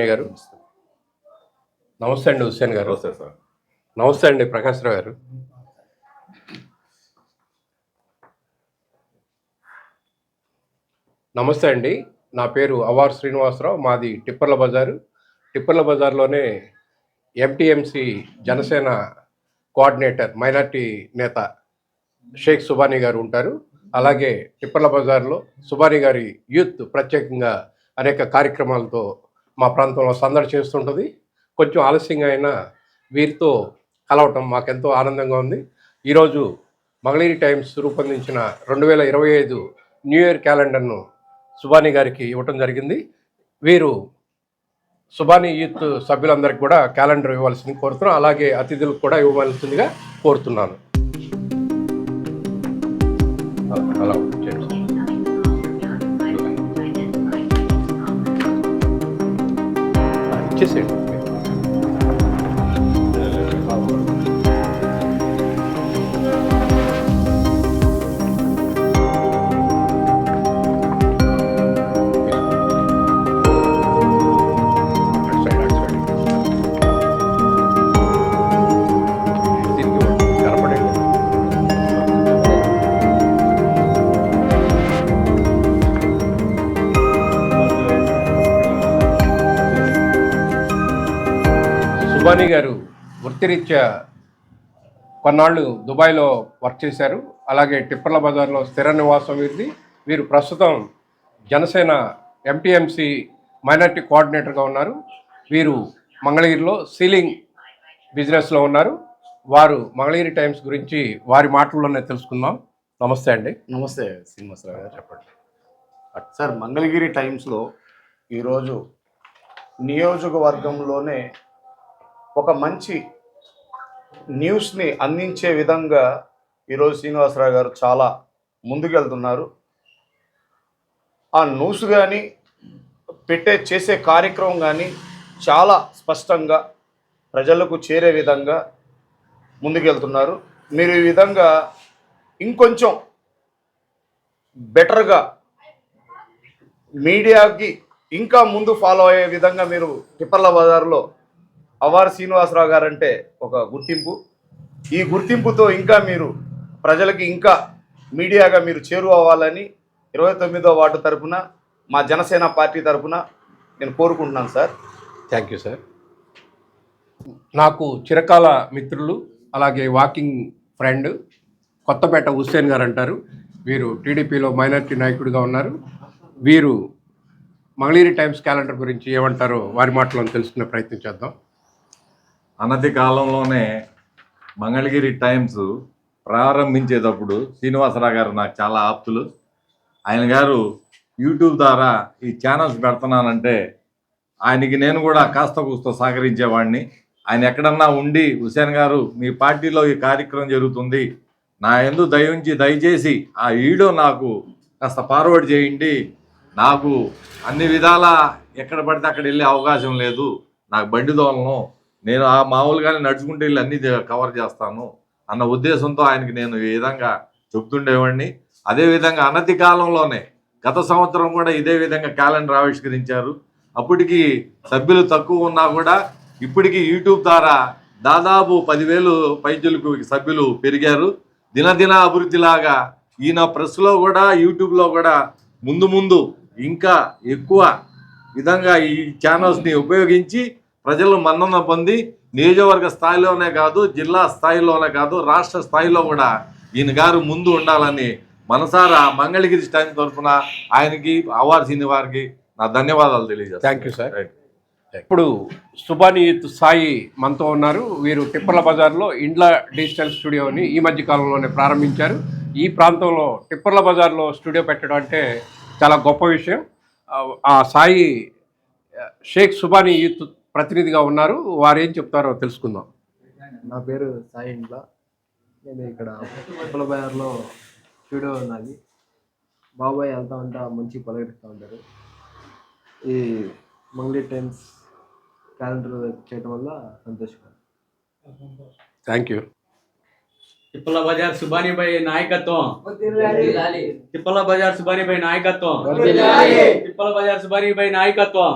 గారు. నమస్తే అండి హుస్సేన్ గారు. నమస్తే సార్. నమస్తే అండి ప్రకాష్ రావు గారు. నమస్తే అండి నా పేరు అవార్ శ్రీనివాసరావు మాది టిప్పర్ల బజారు. టిప్పర్ల బజార్లోనే M T M C Janasena coordinator minority నేత షేక్ సుబానీ గారు ఉంటారు. అలాగే టిప్పర్ల బజార్లో సుబానీ గారి యూత్ ప్రత్యేకంగా అనేక కార్యక్రమాలతో మా ప్రాంతంలో సందడి చేస్తుంటుంది. కొంచెం ఆలస్యంగా అయినా వీరితో కలవటం మాకెంతో ఆనందంగా ఉంది. ఈరోజు మగళీరి టైమ్స్ రూపొందించిన రెండు వేల ఇరవై ఐదు న్యూ ఇయర్ క్యాలెండర్ను సుబాని గారికి ఇవ్వటం జరిగింది. వీరు సుబాని యూత్ సభ్యులందరికీ కూడా క్యాలెండర్ ఇవ్వాల్సింది కోరుతున్నాను అలాగే అతిథులకు కూడా ఇవ్వవలసిందిగా కోరుతున్నాను. అలా- అలా అంబానీ గారు వృత్తిరీత్యా కొన్నాళ్ళు దుబాయ్లో వర్క్ చేశారు. అలాగే టిప్పర్ల బజార్లో స్థిర నివాసం వీరిది. వీరు ప్రస్తుతం జనసేన ఎంటీఎంసి మైనార్టీ కోఆర్డినేటర్గా ఉన్నారు. వీరు మంగళగిరిలో సీలింగ్ బిజినెస్లో ఉన్నారు. వారు మంగళగిరి టైమ్స్ గురించి వారి మాటల్లోనే తెలుసుకుందాం. నమస్తే అండి. నమస్తే శ్రీనివాసరావు గారు చెప్పండి. సార్ మంగళగిరి టైమ్స్లో ఈరోజు నియోజకవర్గంలోనే ఒక మంచి న్యూస్ని అందించే విధంగా ఈరోజు శ్రీనివాసరావు గారు చాలా ముందుకెళ్తున్నారు. ఆ న్యూస్ కానీ పెట్టే చేసే కార్యక్రమం కానీ చాలా స్పష్టంగా ప్రజలకు చేరే విధంగా ముందుకెళ్తున్నారు. మీరు ఈ విధంగా ఇంకొంచెం బెటర్గా మీడియాకి ఇంకా ముందు ఫాలో అయ్యే విధంగా మీరు టిప్పర్ల బజార్లో అవార్ శ్రీనివాసరావు అంటే ఒక గుర్తింపు. ఈ గుర్తింపుతో ఇంకా మీరు ప్రజలకి ఇంకా మీడియాగా మీరు చేరువవ్వాలని ఇరవై తొమ్మిదో వార్డు తరపున మా జనసేన పార్టీ తరపున నేను కోరుకుంటున్నాను సార్. Thank you sir. నాకు చిరకాల మిత్రులు అలాగే వాకింగ్ ఫ్రెండ్ కొత్తపేట హుస్సేన్ గారు అంటారు. వీరు టీడీపీలో మైనార్టీ నాయకుడిగా ఉన్నారు. వీరు మంగళీరి టైమ్స్ క్యాలెండర్ గురించి ఏమంటారో వారి మాటలను తెలుసుకునే ప్రయత్నం చేద్దాం. అనతి కాలంలోనే మంగళగిరి టైమ్స్ ప్రారంభించేటప్పుడు శ్రీనివాసరావు గారు నాకు చాలా ఆప్తులు. ఆయన గారు యూట్యూబ్ ద్వారా ఈ ఛానల్స్ పెడుతున్నానంటే ఆయనకి నేను కూడా కాస్త కూస్త సహకరించేవాడిని. ఆయన ఎక్కడన్నా ఉండి హుసేన్ గారు మీ పార్టీలో ఈ కార్యక్రమం జరుగుతుంది. నా ఎందు దయించి దయచేసి ఆ వీడియో నాకు కాస్త ఫార్వర్డ్ చేయండి. నాకు అన్ని విధాల ఎక్కడ పడితే అక్కడ వెళ్ళే అవకాశం లేదు. నాకు బండి దోలను నేను ఆ మామూలుగానే నడుచుకుంటే వీళ్ళు అన్ని కవర్ చేస్తాను అన్న ఉద్దేశంతో ఆయనకి నేను ఈ విధంగా చెప్తుండేవాడిని. అదేవిధంగా అనతి కాలంలోనే గత సంవత్సరం కూడా ఇదే విధంగా క్యాలెండర్ ఆవిష్కరించారు. అప్పటికి సభ్యులు తక్కువ ఉన్నా కూడా ఇప్పటికీ యూట్యూబ్ ద్వారా దాదాపు పదివేలు పైద్యులకు సభ్యులు పెరిగారు. దినదిన అభివృద్ధిలాగా ఈయన ప్రెస్లో కూడా యూట్యూబ్లో కూడా ముందు ముందు ఇంకా ఎక్కువ విధంగా ఈ ఛానల్స్ని ఉపయోగించి ప్రజలు మన్నన పొంది నియోజకవర్గ స్థాయిలోనే కాదు జిల్లా స్థాయిలోనే కాదు రాష్ట్ర స్థాయిలో కూడా ఈయన గారు ముందు ఉండాలని మనసారా మంగళగిరి టైమ్స్ తరఫున ఆయనకి అవార్డు వారికి నా ధన్యవాదాలు తెలియజేస్తాను. థ్యాంక్ యూ సార్ ఇప్పుడు సుబాని యూత్ సాయి మనతో ఉన్నారు. వీరు టిప్పర్ల బజార్లో ఇండ్ల డిజిటల్ స్టూడియోని ఈ మధ్య కాలంలోనే ప్రారంభించారు. ఈ ప్రాంతంలో టిప్పర్ల బజార్లో స్టూడియో పెట్టడం అంటే చాలా గొప్ప విషయం. ఆ- సాయి షేక్ సుబాని యూత్ ప్రతినిధిగా ఉన్నారు. వారు ఏం చెప్తారో తెలుసుకుందాం. నా పేరు సాయి ఇంట్ల నేను ఇక్కడ ఉప్పల బజార్లో స్టూడియో ఉన్నది. బాబాయ్ వెళ్తా ఉంటా మంచి పలకరిస్తూ ఉంటారు. ఈ మంగ్లీ టైమ్స్ క్యాలెండర్ చేయడం వల్ల సంతోషం. Thank you. తిప్పల బజార్ సుబానిపై నాయకత్వం. తిప్పల బజార్ సుబానిపై నాయకత్వం. తిప్పల బజార్ సుబానిపై నాయకత్వం.